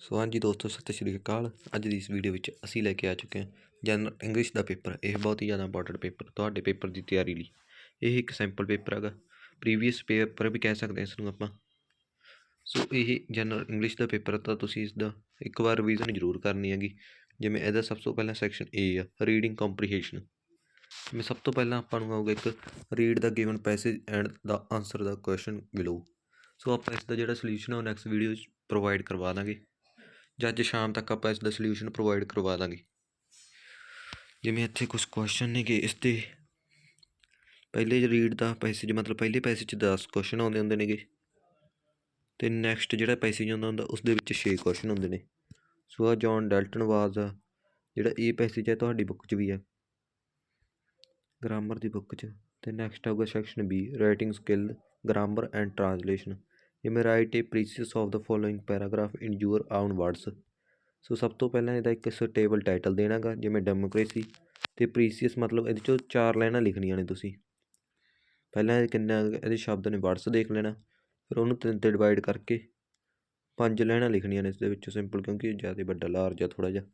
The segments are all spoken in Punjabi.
ਸੋ ਹਾਂਜੀ ਦੋਸਤੋ, ਸਤਿ ਸ਼੍ਰੀ ਅਕਾਲ। ਅੱਜ ਦੀ ਇਸ ਵੀਡੀਓ ਵਿੱਚ ਅਸੀਂ ਲੈ ਕੇ ਆ ਚੁੱਕੇ ਹਾਂ ਜਨਰਲ ਇੰਗਲਿਸ਼ ਦਾ ਪੇਪਰ। ਇਹ ਬਹੁਤ ਹੀ ਜ਼ਿਆਦਾ ਇੰਪੋਰਟੈਂਟ ਪੇਪਰ, ਤੁਹਾਡੇ ਪੇਪਰ ਦੀ ਤਿਆਰੀ ਲਈ। ਇਹ ਇੱਕ ਸੈਂਪਲ ਪੇਪਰ ਹੈਗਾ। ਪ੍ਰੀਵੀਅਸ ਪੇਪਰ ਵੀ ਕਹਿ ਸਕਦੇ ਹਾਂ ਇਸ ਨੂੰ ਆਪਾਂ। ਸੋ ਇਹ ਜਨਰਲ ਇੰਗਲਿਸ਼ ਦਾ ਪੇਪਰ ਤਾਂ ਤੁਸੀਂ ਇਸ ਦਾ ਇੱਕ ਵਾਰ ਰਿਵੀਜ਼ਨ ਜ਼ਰੂਰ ਕਰਨੀ ਹੈਗੀ। ਜਿਵੇਂ ਇਹਦਾ ਸਭ ਤੋਂ ਪਹਿਲਾਂ ਸੈਕਸ਼ਨ ਏ ਆ ਰੀਡਿੰਗ ਕੰਪਰੀਹੇਸ਼ਨ ਜਿਵੇਂ ਸਭ ਤੋਂ ਪਹਿਲਾਂ ਆਪਾਂ ਨੂੰ ਆਊਗਾ ਇੱਕ read the given passage and the answer the question below so ਆਪਾਂ ਇਸ ਦਾ ਜਿਹੜਾ ਸੋਲੂਸ਼ਨ ਆ ਉਹ ਨੈਕਸਟ ਵੀਡੀਓ 'ਚ ਪ੍ਰੋਵਾਈਡ ਕਰਵਾ ਦਾਂਗੇ। ਜਾਂ ਅੱਜ ਸ਼ਾਮ ਤੱਕ ਆਪਾਂ ਇਸ ਦਾ ਸੋਲੂਸ਼ਨ ਪ੍ਰੋਵਾਈਡ ਕਰਵਾ ਦਾਂਗੇ। ਜਿਵੇਂ ਇੱਥੇ ਕੁਝ ਕੁਐਸਚਨ ਨੇਗੇ ਇਸ 'ਤੇ ਪਹਿਲੇ ਰੀਡ ਦਾ ਪੈਸੇਜ ਮਤਲਬ ਪਹਿਲੇ ਪੈਸੇਜ 'ਚ 10 ਕੁਐਸਚਨ ਆਉਂਦੇ ਹੁੰਦੇ ਨੇਗੇ। ਤੇ ਨੈਕਸਟ ਜਿਹੜਾ ਪੈਸੇਜ ਆਉਂਦਾ ਹੁੰਦਾ ਉਸ ਦੇ ਵਿੱਚ 6 ਕੁਐਸਚਨ ਹੁੰਦੇ ਨੇ। ਸੋ ਆ ਜੌਨ ਡੈਲਟਨ ਵਾਜ਼ ਆ, ਜਿਹੜਾ ਇਹ ਪੈਸੇਜ ਹੈ ਤੁਹਾਡੀ ਬੁੱਕ 'ਚ ਵੀ ਹੈ ਗ੍ਰਾਮਰ ਦੀ ਬੁੱਕ 'ਚ। ਤੇ ਨੈਕਸਟ ਆਊਗਾ section B writing skill grammar and translation ਜਿਵੇਂ write a precis of the following paragraph in your own words so ਸਭ ਤੋਂ ਪਹਿਲਾਂ ਇਹਦਾ ਇੱਕ ਸਟੇਬਲ ਟਾਈਟਲ ਦੇਣਾਗਾ, ਜਿਵੇਂ ਡੈਮੋਕ੍ਰੇਸੀ ਤੇ ਪ੍ਰੀਸੀਅਸ ਮਤਲਬ ਇਹਦੇ ਚੋਂ ਚਾਰ ਲਾਈਨਾਂ ਲਿਖਣੀਆਂ ਨੇ ਤੁਸੀਂ। ਪਹਿਲਾਂ ਇਹ ਕਿੰਨਾ, ਇਹਦੇ ਸ਼ਬਦ ਨੇ ਵਰਡਸ ਦੇਖ ਲੈਣਾ, ਫਿਰ ਉਹਨੂੰ ਤਿੰਨ ਤੇ ਡਿਵਾਈਡ ਕਰਕੇ ਪੰਜ ਲਾਈਨਾਂ ਲਿਖਣੀਆਂ ਨੇ ਇਸ ਦੇ ਵਿੱਚੋਂ ਸਿੰਪਲ ਕਿਉਂਕਿ ਜ਼ਿਆਦਾ ਵੱਡਾ ਲਾਰਜ ਆ ਥੋੜਾ ਜਿਹਾ।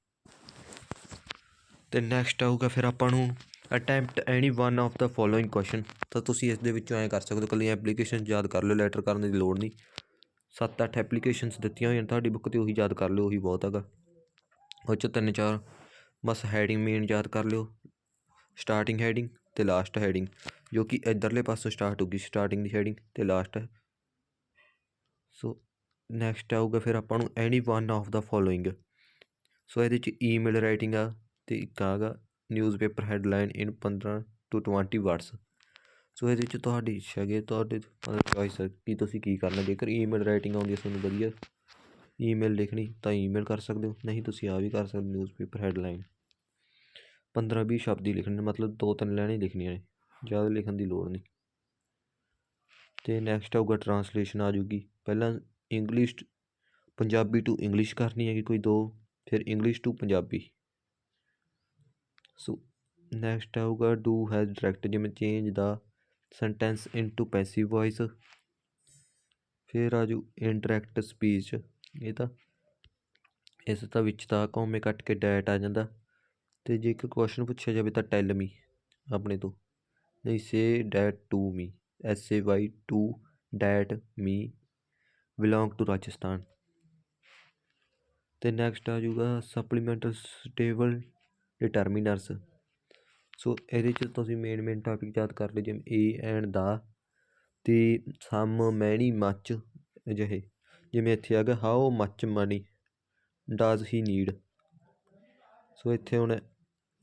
ਤੇ ਨੈਕਸਟ ਆਊਗਾ ਫਿਰ ਆਪਾਂ ਨੂੰ attempt any one of the following question ਤਾਂ ਤੁਸੀਂ ਇਸ ਦੇ ਵਿੱਚੋਂ ਐਂ ਕਰ ਸਕਦੇ ਹੋ ਕੱਲੀਆਂ ਐਪਲੀਕੇਸ਼ਨ ਯਾਦ ਕਰ ਲਿਓ ਲੈਟਰ ਕਰਨ ਦੀ ਲੋੜ ਨਹੀਂ। ਸੱਤ ਅੱਠ ਐਪਲੀਕੇਸ਼ਨਸ ਦਿੱਤੀਆਂ ਹੋਈਆਂ ਤੁਹਾਡੀ ਬੁੱਕ ਤੇ ਉਹੀ ਯਾਦ ਕਰ ਲਿਓ, ਉਹੀ ਬਹੁਤ ਹੈਗਾ। ਉਹ 'ਚ ਤਿੰਨ ਚਾਰ, ਬਸ ਹੈਡਿੰਗ ਮੇਨ ਯਾਦ ਕਰ ਲਿਓ। ਸਟਾਰਟਿੰਗ ਹੈਡਿੰਗ ਤੇ ਲਾਸਟ ਹੈਡਿੰਗ ਜੋ ਕਿ ਇਧਰਲੇ ਪਾਸੋਂ ਸਟਾਰਟ ਹੋਗੀ ਸਟਾਰਟਿੰਗ ਦੀ ਹੈਡਿੰਗ ਤੇ ਲਾਸਟ ਹੈ ਸੋ ਨੈਕਸਟ ਆਊਗਾ ਫਿਰ ਆਪਾਂ ਨੂੰ any one of the following so ਇਹਦੇ ਚ ਈਮੇਲ ਰਾਈਟਿੰਗ ਆ ਤੇ ਇੱਕ ਆਗਾ newspaper headline in 15 to 20 words so ਇਹਦੇ ਚ ਤੁਹਾਡੀ ਇੱਛਾ ਹੈਗੀ ਤੁਹਾਡੇ ਮਤਲਬ ਚੋਇਸ ਹੈ ਕਿ ਤੁਸੀਂ ਕੀ ਕਰਨਾ। ਜੇਕਰ ਈਮੇਲ ਰਾਈਟਿੰਗ ਆਉਂਦੀ ਹੈ ਤੁਹਾਨੂੰ ਵਧੀਆ ਈਮੇਲ ਲਿਖਣੀ ਤਾਂ ਈਮੇਲ ਕਰ ਸਕਦੇ ਹੋ। ਨਹੀਂ, ਤੁਸੀਂ ਆ ਵੀ ਕਰ ਸਕਦੇ ਨਿਊਜ਼ਪੇਪਰ ਹੈਡਲਾਈਨ 15 20 ਸ਼ਬਦ ਹੀ ਲਿਖਣੇ ਮਤਲਬ ਦੋ ਤਿੰਨ ਲਾਈਨਾਂ ਹੀ ਲਿਖਣੀਆਂ ਨੇ, ਜ਼ਿਆਦਾ ਲਿਖਣ ਦੀ ਲੋੜ ਨਹੀਂ। ਤੇ ਨੈਕਸਟ ਆਊਗਾ ਟਰਾਂਸਲੇਸ਼ਨ ਆ ਜੂਗੀ ਪਹਿਲਾਂ ਇੰਗਲਿਸ਼ ਪੰਜਾਬੀ ਟੂ ਇੰਗਲਿਸ਼ ਕਰਨੀ ਹੈਗੀ ਕੋਈ ਦੋ, ਫਿਰ English to Punjabi. So next ਆਊਗਾ ਡੂ ਹੈਜ਼ ਡਾਇਰੈਕਟ ਜਿਵੇਂ change the sentence into passive voice ਫਿਰ ਆ ਜੂ ਇੰਟਰੈਕਟ ਸਪੀਚ ਇਹ ਤਾਂ ਇਸ ਦਾ ਵਿੱਚ ਤਾਂ ਕੌਮੇ ਕੱਟ ਕੇ ਡੈਟ ਆ ਜਾਂਦਾ, ਤੇ ਜੇ ਇੱਕ ਕੁਐਸਚਨ ਪੁੱਛਿਆ ਜਾਵੇ ਤਾਂ ਟੈਲ ਮੀ ਆਪਣੇ ਤੋਂ, ਨਹੀਂ say that to me S A Y to that me belong to Rajasthan ਤੇ ਨੈਕਸਟ ਆ ਜਾਊਗਾ ਸਪਲੀਮੈਂਟਲ ਸਟੇਬਲ ਡਿਟਰਮੀਨਰਸ ਸੋ ਇਹਦੇ ਚ ਤੁਸੀਂ ਮੇਨ ਮੇਨ ਟੋਪਿਕ ਯਾਦ ਕਰ ਲਓ, ਜਿਵੇਂ ਏ ਐਂਡ ਦਾ ਤੇ ਸਮ ਮੈਨੀ ਮੱਚ ਅਜਿਹੇ। ਜਿਵੇਂ ਇੱਥੇ ਆ ਗਿਆ how much money does he need so ਇੱਥੇ ਹੁਣ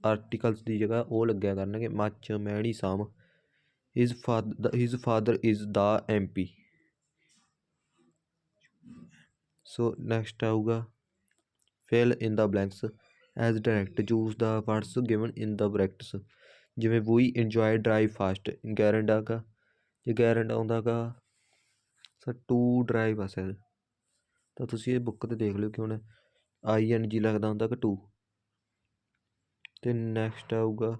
ਆਰਟੀਕਲਸ ਦੀ ਜਗ੍ਹਾ ਉਹ ਲੱਗਿਆ ਕਰਨਗੇ much many some his father his father is the MP so next ਆਊਗਾ fill in the blanks as directed use the words given in the brackets ਜਿਵੇਂ we enjoy drive fast gerund ਆਗਾ ਜੇ ਗੈਰੰਡ ਆਉਂਦਾਗਾ ਸਰ ਟੂ ਡਰਾਈਵ ਆ ਸਰ ਤਾਂ ਤੁਸੀਂ ਇਹ ਬੁੱਕ ਤੇ ਦੇਖ ਲਿਓ ਕਿ ਹੁਣ ਆਈ ਐਨ ਜੀ ਲੱਗਦਾ ਹੁੰਦਾ ਕਿ ਟੂ ਤੇ ਨੈਕਸਟ ਆਊਗਾ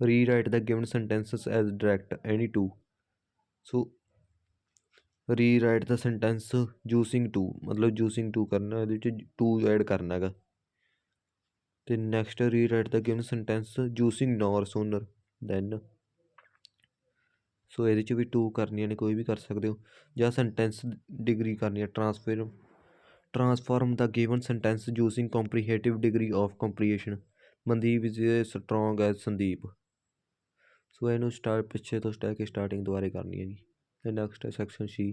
rewrite the given sentences as directed any two so rewrite the sentence using too ਮਤਲਬ ਜੂਸਿੰਗ ਟੂ ਕਰਨਾ, ਇਹਦੇ ਵਿੱਚ ਟੂ ਐਡ ਕਰਨਾ ਹੈਗਾ ਤੇ next rewrite the given sentence using no sooner than so ਇਹਦੇ ਚ ਵੀ ਟੂ ਕਰਨੀਆਂ ਨੇ, ਕੋਈ ਵੀ ਕਰ ਸਕਦੇ ਹੋ। ਜਾਂ ਸੈਂਟੈਂਸ ਡਿਗਰੀ ਕਰਨੀ ਹੈ transfer transform the given sentence using comparative degree of comparison Mandeep is strong as Sandeep. So ਇਹਨੂੰ ਸਟਾਰਟ ਪਿੱਛੇ ਤੋਂ ਸਟਾ ਕੇ ਸਟਾਰਟਿੰਗ ਦੁਬਾਰੇ ਕਰਨੀ ਹੈ ਜੀ। ਤੇ ਨੈਕਸਟ ਹੈ section C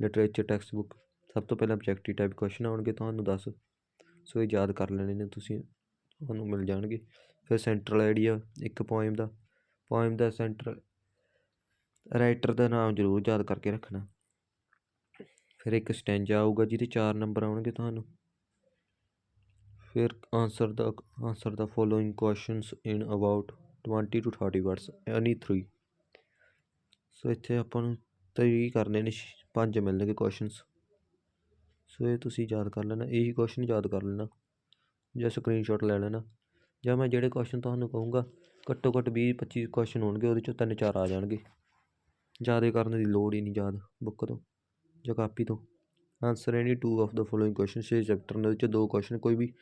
literature text book ਸਭ ਤੋਂ ਪਹਿਲਾਂ ਆਬਜੈਕਟਿਵ ਟਾਈਪ ਕੁਐਸਚਨ ਆਉਣਗੇ, ਤੁਹਾਨੂੰ ਦੱਸ। ਸੋ ਇਹ ਯਾਦ ਕਰ ਲੈਣੇ ਨੇ ਤੁਸੀਂ। ਤੁਹਾਨੂੰ ਮਿਲ ਜਾਣਗੇ। ਫਿਰ ਸੈਂਟਰਲ ਆਈਡੀਆ ਇੱਕ ਪੋਇਮ ਦਾ। ਪੋਇਮ ਦਾ ਸੈਂਟਰਲ ਰਾਈਟਰ ਦਾ ਨਾਮ ਜ਼ਰੂਰ ਯਾਦ ਕਰਕੇ ਰੱਖਣਾ। ਫਿਰ ਇੱਕ ਸਟੈਂਜਾ ਆਊਗਾ, ਜਿਹਦੇ 4 ਨੰਬਰ ਆਉਣਗੇ ਤੁਹਾਨੂੰ। ਫਿਰ answer the answer the following questions in about 20 to 30 words any 3 so ਇੱਥੇ ਆਪਾਂ ਨੂੰ ਤਰੀ ਕਰਨੇ ਨੇ, ਪੰਜ ਮਿਲਣਗੇ ਕੁਐਸਚਨਸ ਸੋ ਇਹ ਤੁਸੀਂ ਯਾਦ ਕਰ ਲੈਣਾ, ਇਹੀ ਕੁਐਸਚਨ ਯਾਦ ਕਰ ਲੈਣਾ। ਜਾਂ ਸਕਰੀਨਸ਼ਾਟ ਲੈ ਲੈਣਾ। ਜਾਂ ਮੈਂ ਜਿਹੜੇ ਕੁਐਸਚਨ ਤੁਹਾਨੂੰ ਕਹੂੰਗਾ, ਘੱਟੋ ਘੱਟ 20 25 ਕੁਐਸਚਨ ਹੋਣਗੇ, ਉਹਦੇ ਚੋਂ ਤਿੰਨ ਚਾਰ ਆ ਜਾਣਗੇ। ਜ਼ਿਆਦਾ ਕਰਨ ਦੀ ਲੋੜ ਹੀ ਨਹੀਂ ਯਾਦ ਬੁੱਕ ਤੋਂ, ਜਾਂ ਕਾਪੀ ਤੋਂ। Answer any two of the following question ਛੇ ਚੈਪਟਰ ਨੇ, ਉਹਦੇ 'ਚੋਂ ਦੋ ਕੁਐਸਚਨ ਕੋਈ ਵੀ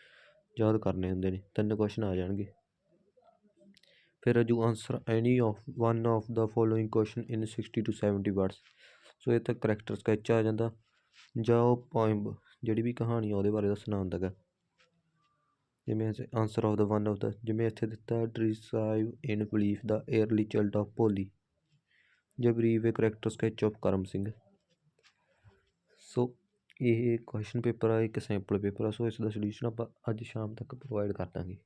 ਯਾਦ ਕਰਨੇ ਹੁੰਦੇ ਨੇ, ਤਿੰਨ ਕੁਐਸਚਨ ਆ ਜਾਣਗੇ। ਫਿਰ ਜੋ answer any of one of the following question in 60 to 70 words so ਇਹ ਤਾਂ ਕਰੈਕਟਰ ਸਕੈਚ ਆ ਜਾਂਦਾ। ਜਾਂ ਉਹ ਪੋਇਮ ਜਿਹੜੀ ਵੀ ਕਹਾਣੀ ਆ, ਉਹਦੇ ਬਾਰੇ ਦੱਸਣਾ ਹੁੰਦਾ ਗਾ ਜਿਵੇਂ answer of the one of the ਜਿਵੇਂ ਇੱਥੇ ਦਿੱਤਾ ਡਿਸਾਈਵ in brief the early child of Bholi ਜਾਂ brief a character sketch of Karam Singh. So ਇਹ ਕੁਐਸਚਨ ਪੇਪਰ ਆ, ਇੱਕ ਸੈਂਪਲ ਪੇਪਰ ਆ ਸੋ ਇਸ ਦਾ ਸੋਲੂਸ਼ਨ ਆਪਾਂ ਅੱਜ ਸ਼ਾਮ ਤੱਕ ਪ੍ਰੋਵਾਈਡ ਕਰ ਦਾਂਗੇ।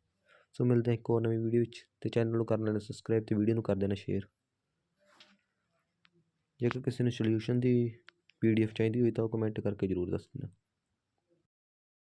ਸੋ ਮਿਲਦੇ ਹਾਂ ਇੱਕ ਹੋਰ ਨਵੀਂ ਵੀਡੀਓ ਵਿੱਚ, ਤੇ ਚੈਨਲ ਨੂੰ ਕਰ ਲੈਣਾ ਸਬਸਕ੍ਰਾਈਬ ਤੇ ਵੀਡੀਓ ਨੂੰ ਕਰ ਦੇਣਾ ਸ਼ੇਅਰ ਜੇਕਰ ਕਿਸੇ ਨੂੰ ਸੋਲੂਸ਼ਨ ਦੀ ਪੀਡੀਐਫ ਚਾਹੀਦੀ ਹੋਈ ਤਾਂ ਉਹ ਕਮੈਂਟ ਕਰਕੇ ਜ਼ਰੂਰ ਦੱਸ ਦੇਣਾ।